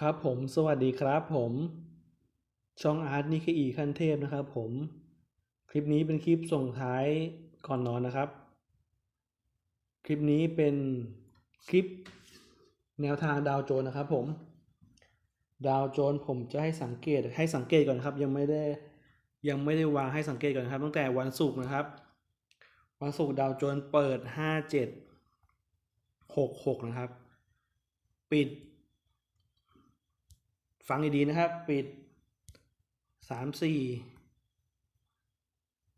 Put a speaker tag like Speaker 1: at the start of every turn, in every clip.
Speaker 1: ครับผมสวัสดีครับผม ช่องอาร์ตนิเคอีขั้นเทพนะครับผม คลิปนี้เป็นคลิปส่งท้ายก่อนนอนนะครับ คลิปนี้เป็นคลิปแนวทางดาวโจนส์นะครับผม ดาวโจนส์ผมจะให้สังเกตให้สังเกตก่อนครับ ยังไม่ได้ยังไม่ได้วางให้สังเกตก่อนนครับ ตั้งแต่วันศุกร์นะครับ วันศุกร์ดาวโจนส์เปิดห้าเจ็ดหกหกนะครับ ปิด ฟังดีๆนะครับ ปิดสามสี่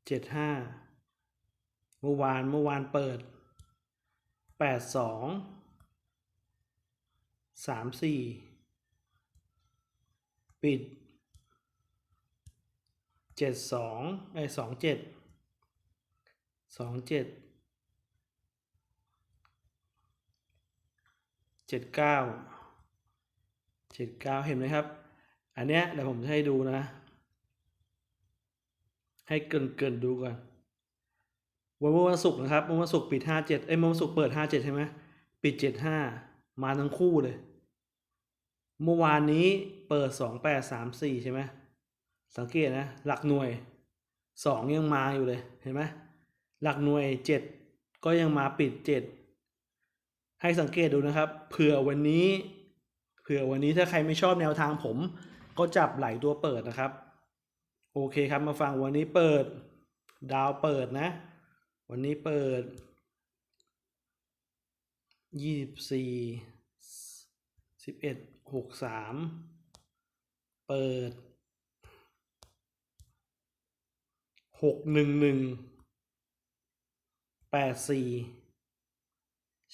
Speaker 1: เจ็ดห้าเมื่อวานเมื่อวานเปิดแปดสองสามสี่ปิดเจ็ดสองไอสองเจ็ดสองเจ็ดเจ็ดเก้า จ็ดเก้าเห็นไหมครับ อันเนี้ยเดี๋ยวผมจะให้ดูนะ ให้เกินเกินดูก่อนวันวันศุกร์นะครับวันศุกร์ปิดห้าเจ็ดเอ้ยวันศุกร์เปิดห้าเจ็ดใช่ไหมปิดเจ็ดห้ามาทั้งคู่เลย เมื่อวานนี้เปิดสองแปดสามสี่ใช่ไหมสังเกตนะ หลักหน่วยสองยังมาอยู่เลยเห็นไหมหลักหน่วยเจ็ดก็ยังมาปิดเจ็ดให้สังเกตดูนะครับ เผื่อวันนี้ เผื่อวันนี้ถ้าใครไม่ชอบแนวทางผม ก็จับไหลตัวเปิดนะครับ โอเคครับมาฟังวันนี้เปิด ดาวเปิดนะ วันนี้เปิดยี่สิบสี่สิบเอ็ดหกสามเปิดหกหนึ่งหนึ่งแปดสี่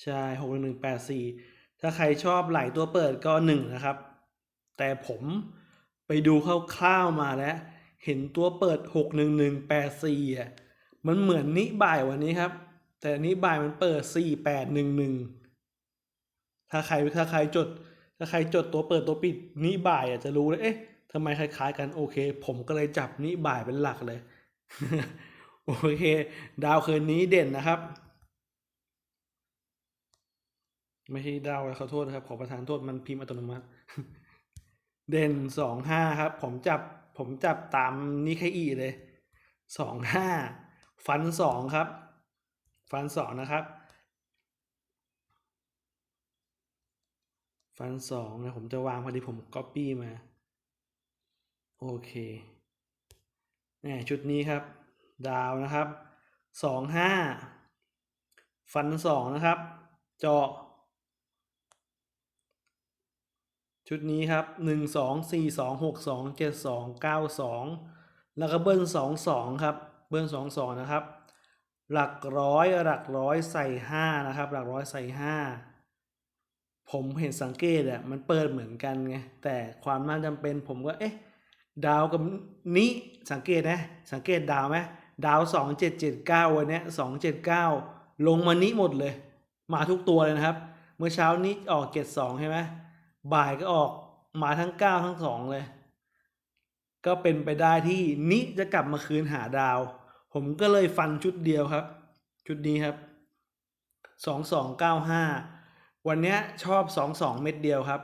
Speaker 1: ใช่หกหนึ่งหนึ่งแปดสี่ ถ้าใครชอบไหลตัวเปิดก็หนึ่งนะครับ แต่ผมไปดูคร่าวๆมาแล้ว เห็นตัวเปิดหกหนึ่งหนึ่งแปดสี่อะมันเหมือนนิบ่ายวันนี้ครับ แต่นิบ่ายมันเปิดสี่แปดหนึ่งหนึ่งถ้าใครถ้าใครจด ถ้าใครจดตัวเปิดตัวปิดนิบ่ายอะจะรู้เลยเอ๊ะทำไมคล้ายๆกันโอเค ผมก็เลยจับนิบ่ายเป็นหลักเลย โอเค ดาวคืนนี้เด่นนะครับ ไม่ใช่ดาวขอโทษนะครับ ขอประทานโทษมันพิมพ์อัตโนมัติ เด่นสองห้าครับ ผมจับผมจับตามนิเคอีเลยสองห้าฟันสองครับ ฟันสองนะครับ ฟันสองนะผมจะวางพอดีผมก๊อปปี้มา โอเคนี่ชุดนี้ครับ ดาวนะครับสองห้าฟันสองนะครับ เจาะ ชุดนี้ครับหนึ่งสองสี่สองหกสองเจ็ดสองเก้าสองแล้วก็เบิ้ลสองสองครับ เบิ้ลสองสองนะครับ หลักร้อยหลักร้อยใส่ห้านะครับ หลักร้อยใส่ห้าผมเห็นสังเกตอะมันเปิดเหมือนกันไง แต่ความน่าจำเป็นผมก็เอ๊ะ ดาวกับนี้ สังเกตนะ สังเกตดาวไหมดาวสองเจ็ดเจ็ดเก้าวันนี้ยสองเจ็ดเก้าลงมานี้หมดเลย มาทุกตัวเลยนะครับ เมื่อเช้านี้ออกเจ็ดสองใช่ไหม บ่ายก็ออกมาทั้งเก้าทั้งสองเลย ก็เป็นไปได้ที่นิจะกลับมาคืนหาดาว ผมก็เลยฟันชุดเดียวครับ ชุดนี้ครับสองสองเก้าห้าวันเนี้ยชอบสองสองเม็ดเดียวครับ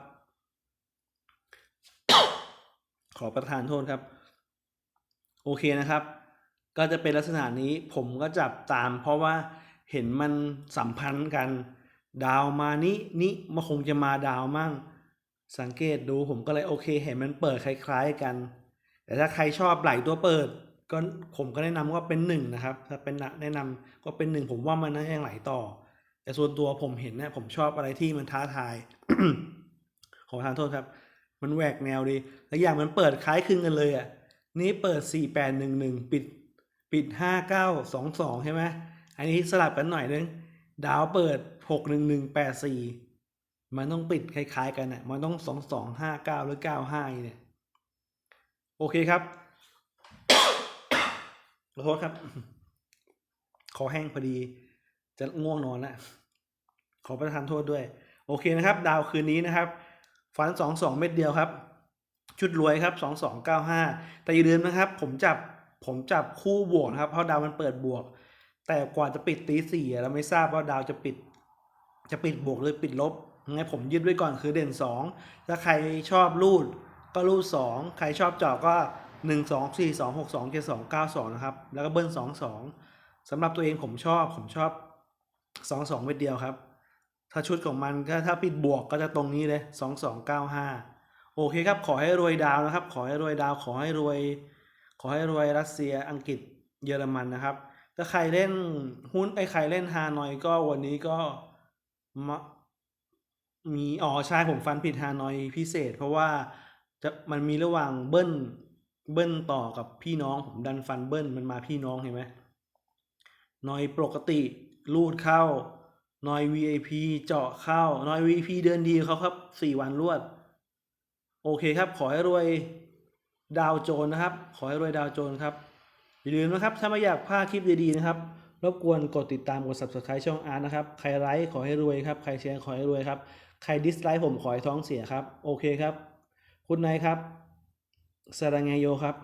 Speaker 1: ขอประทานโทษครับ โอเคนะครับ ก็จะเป็นลักษณะนี้ผมก็จับตาม เพราะว่าเห็นมันสัมพันธ์กัน ดาวมานี้นี้มันคงจะมาดาวมั่ง สังเกตดูผมก็เลยโอเค เห็นมันเปิดคล้ายๆกัน แต่ถ้าใครชอบไหลตัวเปิด ก็ผมก็แนะนำว่าเป็นหนึ่งนะครับ ถ้าเป็นแนะนำก็เป็นหนึ่งผมว่ามันน่าจะไหลต่อ แต่ส่วนตัวผมเห็นเนะผมชอบอะไรที่มันท้าทาย ขอทานโทษครับ มันแหวกแนวดีแล้วอย่างมันเปิดคล้ายคลึงกันเลยอะนี่เปิดสี่แปดหนึ่งหนึ่งปิด ปิดห้าเก้าสองสองใช่ไหม อันนี้สลับกันหน่อยนึง ดาวเปิดหกหนึ่งหนึ่งแปดสี่ มันต้องปิดคล้ายๆ กันอะ มันต้องสองสองห้าเก้าหรือเก้าห้าเนี่ย โอเคครับขอโทษครับ ขอแห้งพอดี จะง่วงนอนแล้วขอประทานโทษด้วย โอเคนะครับ ดาวคืนนี้นะครับฟันสองสองเม็ดเดียวครับ ชุดรวยครับสองสองเก้าห้าแต่อย่าลืมนะครับ ผมจับผมจับคู่บวกนะครับ เพราะดาวมันเปิดบวก แต่กว่าจะปิดตีสี่เราไม่ทราบว่าดาวจะปิด จะปิดบวกหรือปิดลบ งั้นผมยึดไว้ก่อนคือเด่น 2 ถ้าใครชอบรูดก็รูด 2 ใครชอบเจาะก็ 1 2 4 2 6 2 7 2 9 2 นะครับ แล้วก็เบิ้ล 2 2สำหรับตัวเองผมชอบผมชอบ 2 2เม็ดเดียวครับ ถ้าชุดของมันก็ถ้าปิดบวกก็จะตรงนี้เลย 2 2 9 5 โอเคครับ ขอให้รวยดาวนะครับ ขอให้รวยดาว ขอให้รวย ขอให้รวยรัสเซียอังกฤษเยอรมันนะครับถ้าใครเล่นหุ้นไอ้ใครเล่นฮานอยก็วันนี้ก็มะ มีอ๋อใช่ผมฟันผิดฮานอยพิเศษ เพราะว่าจะมันมีระหว่างเบิ้ลเบิ้ลต่อกับพี่น้องผมดันฟันเบิ้ลมันมาพี่น้องเห็นไหมนอยปกติรูดเข้านอย VIP เจาะเข้านอย VIP เดือนดีเขาครับสี่วันรวด โอเคครับ ขอให้รวยดาวโจนนะครับ ขอให้รวยดาวโจนครับ อย่าลืมนะครับ ถ้าไม่อยากพลาดคลิปดีๆนะครับ รบกวนกดติดตามกด subscribe ช่องอาร์ตนะครับ ใครไลค์ขอให้รวยครับ ใครแชร์ขอให้รวยครับ ใครดิสไลค์ผมขอให้ท้องเสียครับ โอเคครับ คุณนายครับสรังเงโยครับ